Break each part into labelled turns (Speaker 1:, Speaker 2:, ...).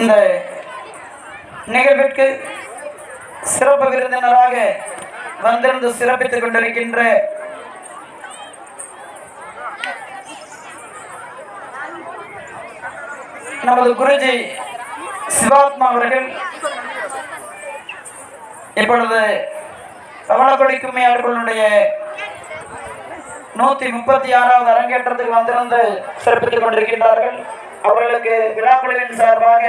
Speaker 1: இந்த நிகழ்விற்கு சிறப்பு விருந்தினராக வந்திருந்து சிறப்பித்துக் கொண்டிருக்கின்ற நமது குருஜி சிவாத்மா அவர்கள் இப்பொழுது தவளக்கொடி அவர்களுடைய நூத்தி முப்பத்தி ஆறாவது அரங்கேற்றத்துக்கு வந்திருந்து சிறப்பித்துக் கொண்டிருக்கின்றார்கள். அவர்களுக்கு விழாக்குழுவின் சார்பாக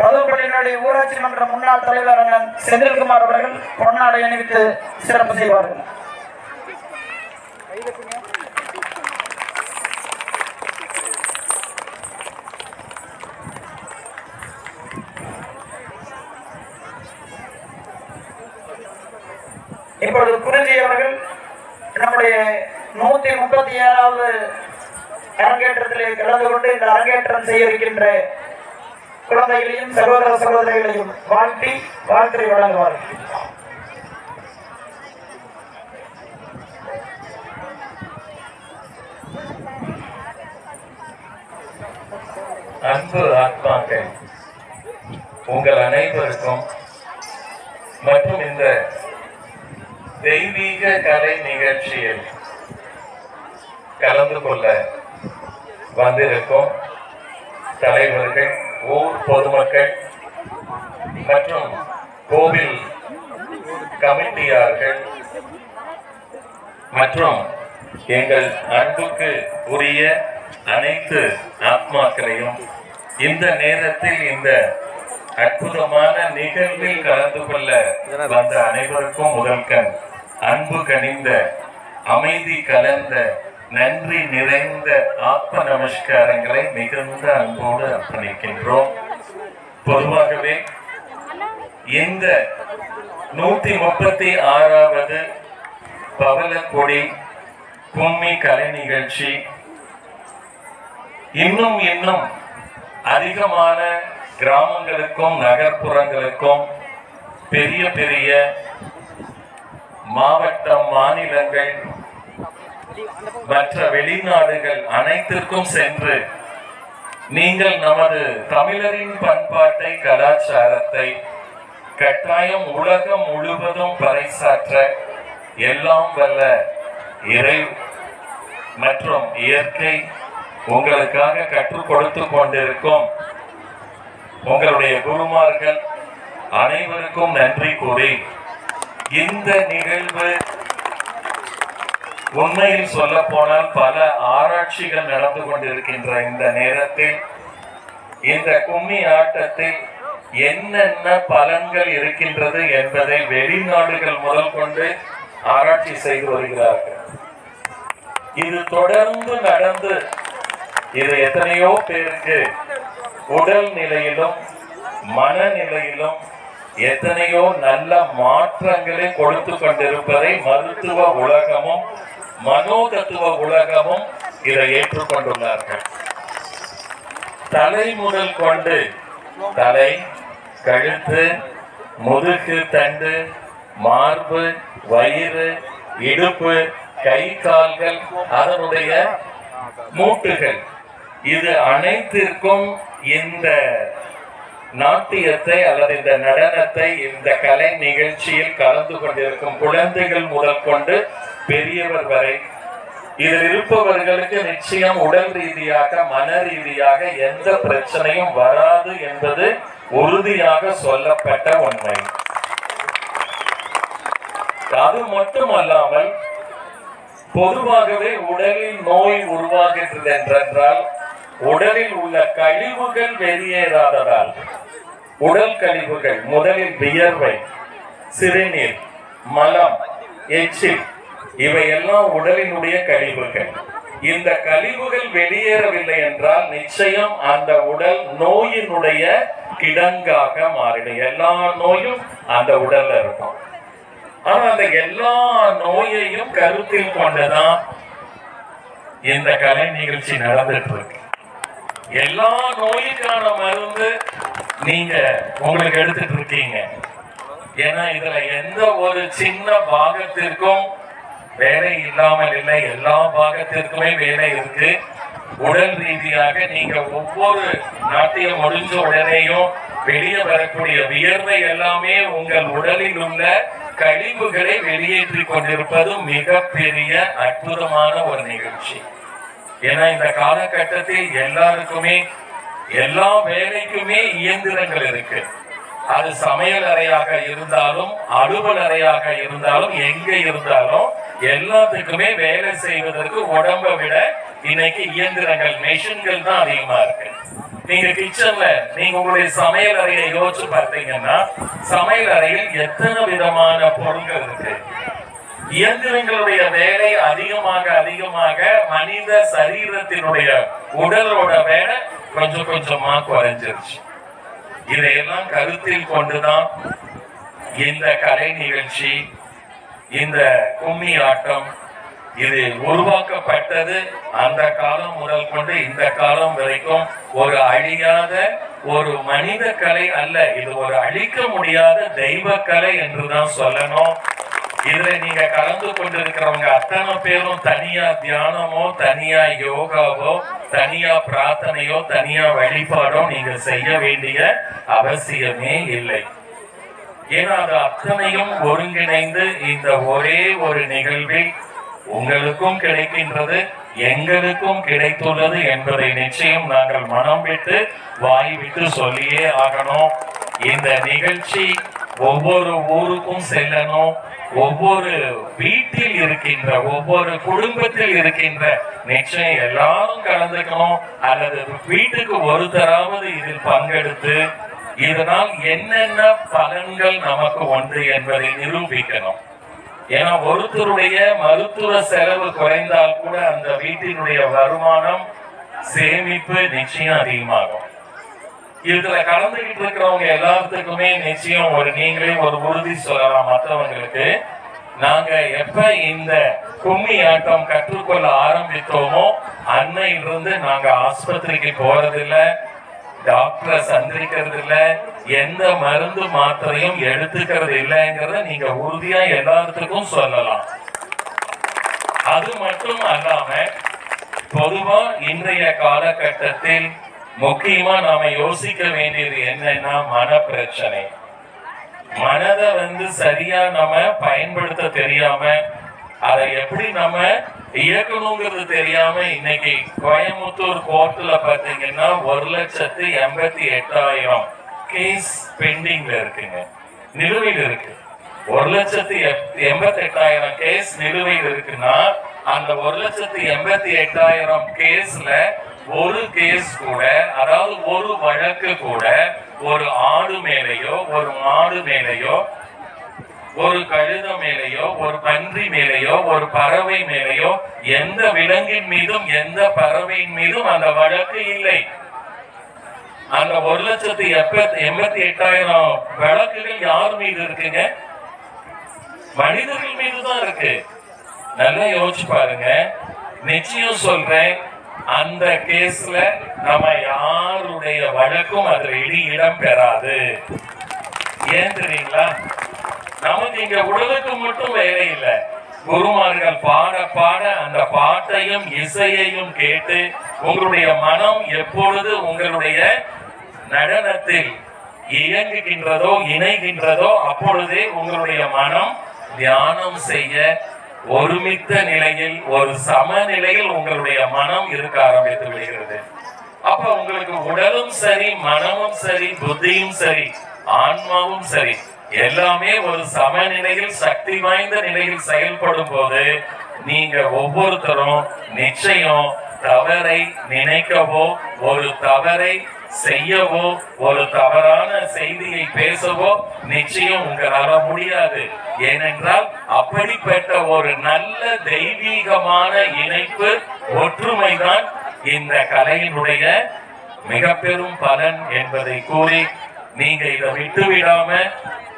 Speaker 1: பதுப்பள்ளியினுடைய ஊராட்சி மன்ற முன்னாள் தலைவர் அண்ணன் செந்தில்குமார் அவர்கள் பொன்னாடை அணிவித்து சிறப்பு செய்வார்கள். இப்பொழுது குருஜி அவர்கள் நம்முடைய நூத்தி முப்பத்தி ஏழாவது அரங்கேற்றத்தில் கலந்து கொண்டு இந்த அரங்கேற்றம் செய்ய இருக்கின்ற குழந்தைகளையும் சகோதர சகோதரிகளையும் வாழ்த்தி வாழ்த்தை வழங்குவார்கள்
Speaker 2: அன்பு ஆத்மாக்கள் உங்கள் அனைவருக்கும் மற்றும் இந்த தெய்வீக கலை நிகழ்ச்சியில் கலந்து கொள்ள வந்திருக்கும் தலைவர்கள் ஊர் பொதுமக்கள் மற்றும் கோவில் கமிட்டியார்கள் மற்றும் எங்கள் அன்புக்கு உரிய அனைத்து ஆத்மாக்களையும் இந்த நேரத்தில் இந்த அற்புதமான நிகழ்வில் கலந்து கொள்ள வந்த அனைவருக்கும் முதல்கண் அன்பு கனிந்த அமைதி கலந்த நன்றி நிறைந்த ஆத்ம நமஸ்காரங்களை மிகுந்த அன்போடு அர்ப்பணிக்கின்றோம். பொதுவாகவே இந்த நூத்தி முப்பத்தி ஆறாவது பவலக்கொடி கும்மி கலை நிகழ்ச்சி இன்னும் இன்னும் அதிகமான கிராமங்களுக்கும் நகர்ப்புறங்களுக்கும் பெரிய பெரிய மாவட்டம் மாநிலங்கள் மற்ற வெளிநாடுகள் அனைத்திற்கும் சென்று நீங்கள் நமது தமிழரின் பண்பாட்டை கலாச்சாரத்தை கட்டாயம் உலகம் முழுவதும் பறைசாற்ற எல்லாம் வல்ல இறை மற்றும் இயற்கை உங்களுக்காக கற்றுக் கொடுத்து கொண்டிருக்கும் உங்களுடைய குருமார்கள் அனைவருக்கும் நன்றி கூறி இந்த நிகழ்வு உண்மையில் சொல்ல போனால் பல ஆராய்ச்சிகள் நடந்து கொண்டிருக்கின்ற இந்த நேரத்தில் இந்த கும்மி ஆட்டத்தில் என்னென்ன பலன்கள் இருக்கின்றது என்பதை வெளிநாடுகள் முதல் கொண்டு ஆராய்ச்சி செய்து வருகிறார்கள். இது தொடர்ந்து நடந்து இது எத்தனையோ பேருக்கு உடல் நிலையிலும் மனநிலையிலும் எத்தனையோ நல்ல மாற்றங்களை கொடுத்து கொண்டிருப்பதை மருத்துவ உலகமும் மனோதத்துவ உலகமும் இதை ஏற்றுக்கொண்டுள்ளார்கள். தலை முதல் கொண்டு தலை கழுத்து முதுகு தண்டு மார்பு வயிறு இடுப்பு கை கால்கள் அதனுடைய மூட்டுகள். இது அனைத்திற்கும் இந்த நாட்டியத்தை அல்லது இந்த நடனத்தை இந்த கலை நிகழ்ச்சியில் கலந்து கொண்டிருக்கும் குழந்தைகள் முதல் கொண்டு பெரியவர் வரை. இதில் இருப்பவர்களுக்கு நிச்சயம் உடல் ரீதியாக மன ரீதியாக எந்த பிரச்சனையும் வராது என்பது உறுதியாக சொல்லப்பட்ட உண்மை. அது மட்டுமல்லாமல் பொதுவாகவே உடலில் நோய் உருவாகின்றது என்றென்றால் உடலில் உள்ள கழிவுகள் வெளியேறாததால் உடல் கழிவுகள் முதலில் வியர்வை சிறுநீர் மலம் எச்சில் இவையெல்லாம் உடலினுடைய கழிவுகள். இந்த கழிவுகள் வெளியேறவில்லை என்றால் நிச்சயம் அந்த உடல் நோயினுடைய கிடங்காக மாறிடும். எல்லா நோயும் அந்த உடல்ல இருக்கும். ஆனா அந்த எல்லா நோயையும் கருத்தில் கொண்டுதான் இந்த கலை நிகழ்ச்சி நடந்துட்டு இருக்கு. எல்லா நோய்க்கான மருந்து நீங்க உங்களுக்கு எடுத்துட்டு இருக்கீங்க. ஏன்னா இதுல எந்த ஒரு சின்ன பாகத்திற்கும் வேலை இல்லாமல் இல்லை. எல்லா பாகத்திற்குமே வேலை இருக்கு. உடல் ரீதியாக நீங்க ஒவ்வொரு நாட்டையும் முடிஞ்ச உடனேயும் வெளியே வரக்கூடிய வியர்வை எல்லாமே உங்கள் உடலில் உள்ள கழிவுகளை வெளியேற்றி கொண்டிருப்பது மிகப்பெரிய அற்புதமான ஒரு நிகழ்ச்சி. ஏன்னா இந்த காலகட்டத்தில் எல்லாருக்குமே எல்லா வேலைக்குமே இயந்திரங்கள் இருக்கு. அது சமையல் அறையாக இருந்தாலும் அலுவல் அறையாக இருந்தாலும் எங்க இருந்தாலும் எல்லாத்துக்குமே வேலை செய்வதற்கு உடம்பை விட இன்னைக்கு இயந்திரங்கள் மெஷின்கள் தான் அதிகமா இருக்கு. நீங்க கிச்சன்ல நீங்க உங்களுடைய சமையல் அறையை யோசிச்சு பார்த்தீங்கன்னா சமையல் அறையில் எத்தனை விதமான பொருட்கள் இருக்கு? இயந்திரங்களுடைய வேலை அதிகமாக அதிகமாக மனித சரீரத்தினுடைய உடலோட வேலை கொஞ்சம் கொஞ்சமா குறைஞ்சிருச்சு. இதையெல்லாம் கருத்தில் கொண்டுதான் இந்த கலை நிகழ்ச்சி இந்த கும்மி ஆட்டம் இது உருவாக்கப்பட்டது. அந்த காலம் முதல் கொண்டு இந்த காலம் வரைக்கும் ஒரு அழியாத ஒரு மனித கலை அல்ல. இது ஒரு அழிக்க முடியாத தெய்வ கலை என்றுதான் சொல்லணும். இதுல நீங்க கலந்து கொண்டிருக்கிறவங்க அத்தனை பேரும் தனியா தியானமோ தனியா யோகாவோ தனியா பிரார்த்தனையோ தனியா வழிபாடோ நீங்க செய்ய வேண்டிய அவசியமே இல்லை. ஏன்னா அது அத்தனையும் ஒருங்கிணைந்து இந்த ஒரே ஒரு நிகழ்வில் உங்களுக்கும் கிடைக்கின்றது எங்களுக்கும் கிடைத்துள்ளது என்பதை நிச்சயம் நாங்கள் மனம் விட்டு வாய் விட்டு சொல்லியே ஆகணும். இந்த நிகழ்ச்சி ஒவ்வொரு ஊருக்கும் செல்லணும். ஒவ்வொரு வீட்டில் இருக்கின்ற ஒவ்வொரு குடும்பத்தில் இருக்கின்ற நிச்சயம் எல்லாரும் கலந்துக்கணும். அல்லது வீட்டுக்கு ஒருத்தராவது இதில் பங்கெடுத்து இதனால் என்னென்ன பலன்கள் நமக்கு உண்டு என்பதை நிரூபிக்கணும். ஏன்னா ஒருத்தருடைய மருத்துவ செலவு குறைந்தால் கூட அந்த வீட்டினுடைய வருமானம் சேமிப்பு நிச்சயம் அதிகமாகும். இதுல கலந்துகிட்டு இருக்கிறவங்க எல்லாத்துக்குமே நிச்சயம் ஒரு நீங்களே ஒரு உறுதி சொல்லலாம் மற்றவங்களுக்கு. நாங்க எப்ப இந்த கும்மி ஆட்டம் கற்றுக்கொள்ள ஆரம்பித்தோமோ அன்னையிலிருந்து நாங்க ஆஸ்பத்திரிக்கு போறதில்ல டாக்டரை சந்திக்கிறது இல்ல எந்த மருந்து மாத்திரையும் எடுத்துக்கிறது இல்லைங்கிறத நீங்க உறுதியா எல்லாத்துக்கும் சொல்லலாம். அது மட்டும் அல்லாம பொதுவா இன்றைய காலகட்டத்தில் முக்கியமா நாம யோசிக்க வேண்டியது என்னன்னா மன பிரச்சனை மனதை வந்து சரியா நம்ம பயன்படுத்த தெரியாம அதை எப்படி நம்ம இயக்கணுங்கிறது தெரியாம இன்னைக்கு கோயம்புத்தூர் கோர்ட்ல பாத்தீங்கன்னா ஒரு லட்சத்து எண்பத்தி எட்டாயிரம் கேஸ் பெண்டிங்ல இருக்குங்க. நிலுவையில் இருக்கு. ஒரு லட்சத்து எண்பத்தி எட்டாயிரம் கேஸ் நிலுவையில் இருக்குன்னா அந்த ஒரு லட்சத்து எண்பத்தி எட்டாயிரம் கேஸ்ல ஒரு கேஸ் கூட அதாவது ஒரு வழக்கு கூட ஒரு ஆடு மேலேயோ ஒரு மாடு மேலேயோ ஒரு கழுத மேலேயோ ஒரு பன்றி மேலேயோ ஒரு பறவை மேலேயோ எந்த விலங்கின் மீதும் எந்த பறவையின் மீதும் அந்த வழக்கு இல்லை. அந்த ஒரு லட்சத்து எப்ப எண்பத்தி எட்டாயிரம் வழக்குகள் யார் மீது இருக்குங்க? மனிதர்கள் மீது தான் இருக்கு. நல்லா யோசிச்சு பாருங்க. நிச்சயம் சொல்றேன் அந்த கேஸ்ல நம்ம யாருடைய வழக்கும் அதுல இடி இடம் பெறாது. ஏன் தெரியுங்களா? நமக்கு இங்க உடலுக்கு மட்டும் வேலை இல்லை. குருமார்கள் பாட பாட அந்த பாட்டையும் இசையையும் கேட்டு உங்களுடைய மனம் எப்பொழுது உங்களுடைய நடனத்தில் இயங்குகின்றதோ இணைகின்றதோ அப்பொழுதே உங்களுடைய மனம் தியானம் செய்ய ஒருமித்த நிலையில் ஒரு சமநிலையில் உங்களுடைய மனம் இருக்க ஆரம்பித்து விடுகிறது. அப்ப உங்களுக்கு உடலும் சரி மனமும் சரி புத்தியும் சரி ஆன்மாவும் சரி எல்லாமே ஒரு சமநிலையில் சக்தி வாய்ந்த நிலையில் செயல்படும் போது நீங்க ஒவ்வொருத்தரும் நிச்சயம் தவறை நினைக்கவோ ஒரு தவறை செய்யவோ ஒரு தவறான செய்தியை பேசவோ நிச்சயம் உங்களால முடியாது. ஏனென்றால் அப்படிப்பட்ட ஒரு நல்ல தெய்வீகமான இணைப்பு ஒற்றுமைதான் இந்த கலையினுடைய மிக பெரும் பலன் என்பதை கூறி நீங்க இதை விட்டு விடாம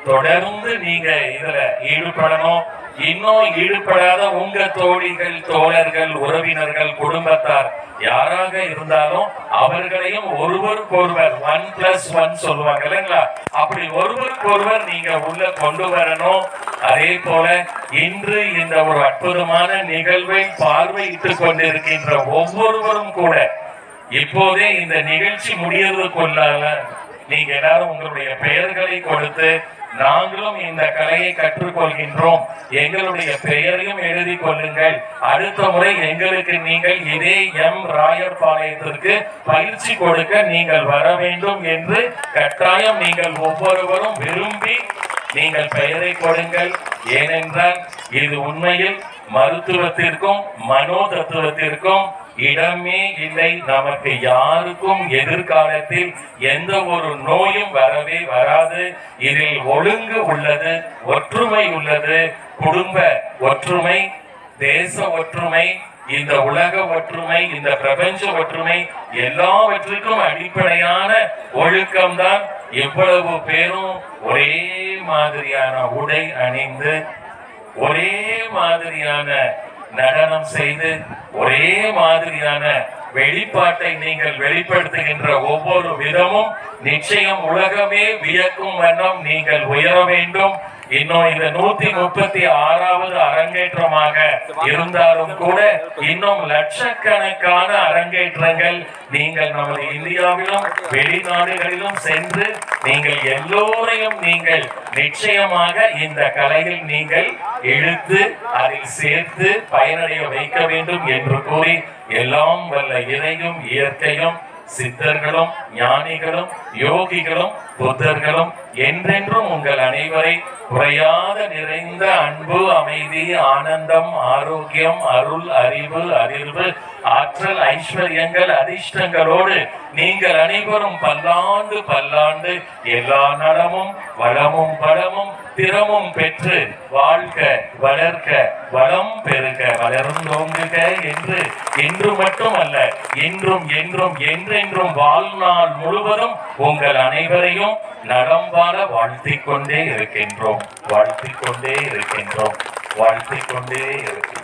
Speaker 2: தொடர்ந்து நீங்க இதுல ஈடுபடணும். இன்னும் ஈடுபடாத உங்க தோழிகள் தோழர்கள் உறவினர்கள் குடும்பத்தார் யாராக இருந்தாலும் அவர்களையும் ஒருவருக்கொருவர் ஒன் பிளஸ் ஒன் சொல்லுவாங்க இல்லைங்களா? அப்படி ஒருவருக்கு ஒருவர் நீங்க உள்ள கொண்டு வரணும். அதே போல இன்று இந்த ஒரு அற்புதமான நிகழ்வை பார்வையிட்டுக் கொண்டிருக்கின்ற ஒவ்வொருவரும் கூட இப்போதே இந்த நிகழ்ச்சி முடியறதுக்குள்ளால நீங்க எல்லாரும் உங்களுடைய பெயர்களை கொடுத்து நாங்களும் இந்த கலையை கற்றுக்கொள்கின்றோம். எங்களுடைய பெயரையும் எழுதி கொள்ளுங்கள். அடுத்த முறை எங்களுக்கு நீங்கள் இதே எம் ராயர் பாளையத்திற்கு பயிற்சி கொடுக்க நீங்கள் வர வேண்டும் என்று கட்டாயம் நீங்கள் ஒவ்வொருவரும் விரும்பி நீங்கள் பெயரை கொடுங்கள். ஏனென்றால் இது உண்மையில் மருத்துவத்திற்கும் மனோ தத்துவத்திற்கும் இடமே இல்லை. நமக்கு யாருக்கும் எதிர்காலத்தில் எந்த ஒரு நோயும் வரவே வராது. இதில் ஒழுங்கு உள்ளது ஒற்றுமை உள்ளது. குடும்ப ஒற்றுமை தேச ஒற்றுமை இந்த உலக ஒற்றுமை இந்த பிரபஞ்ச ஒற்றுமை எல்லாவற்றுக்கும் அடிப்படையான ஒழுக்கம்தான். எவ்வளவு பேரும் ஒரே மாதிரியான உடை அணிந்து ஒரே மாதிரியான நடனம் செய்து ஒரே மாதிரியான வெளிப்பாட்டை நீங்கள் வெளிப்படுத்துகின்ற ஒவ்வொரு விதமும் நிச்சயம் உலகமே வியக்கும் வண்ணம் நீங்கள் உயர வேண்டும். இன்னும் இந்த நூத்தி முப்பத்தி ஆறாவது அரங்கேற்றமாக இருந்தாலும் கூட இன்னும் லட்சக்கணக்கான அரங்கேற்றங்கள் நீங்கள் நமது இந்தியாவிலும் வெளிநாடுகளிலும் சென்று நீங்கள் எல்லோரையும் நீங்கள் நிச்சயமாக இந்த கலையில் நீங்கள் இழுத்து அதில் சேர்த்து பயனடைய வைக்க வேண்டும் என்று கூறி எல்லாம் வல்ல இறையும் இயற்கையும் சித்தர்களும் ஞானிகளும் யோகிகளும் புத்தர்களும் என்றென்றும் உங்கள் அனைவரை குறையாத நிறைந்த அன்பு அமைதி ஆனந்தம் ஆரோக்கியம் அருள் அறிவு அதிர்வு ஆற்றல் ஐஸ்வர்யங்கள் அதிர்ஷ்டங்களோடு நீங்கள் அனைவரும் பல்லாண்டு பல்லாண்டு எல்லா நலமும் வளமும் பலமும் திறமும் பெற்று வாழ்க வளர்க்க வளம் பெருக வளர்ந்தோங்குக என்று என்று மட்டுமல்ல என்றும் என்றும் என்றென்றும் வாழ்நாள் முழுவதும் உங்கள் அனைவரையும் நலம் வாழ வாழ்த்திக் கொண்டே இருக்கின்றோம். வாழ்த்திக் கொண்டே இருக்கின்றோம். வாழ்த்திக் கொண்டே இருக்கின்றோம்.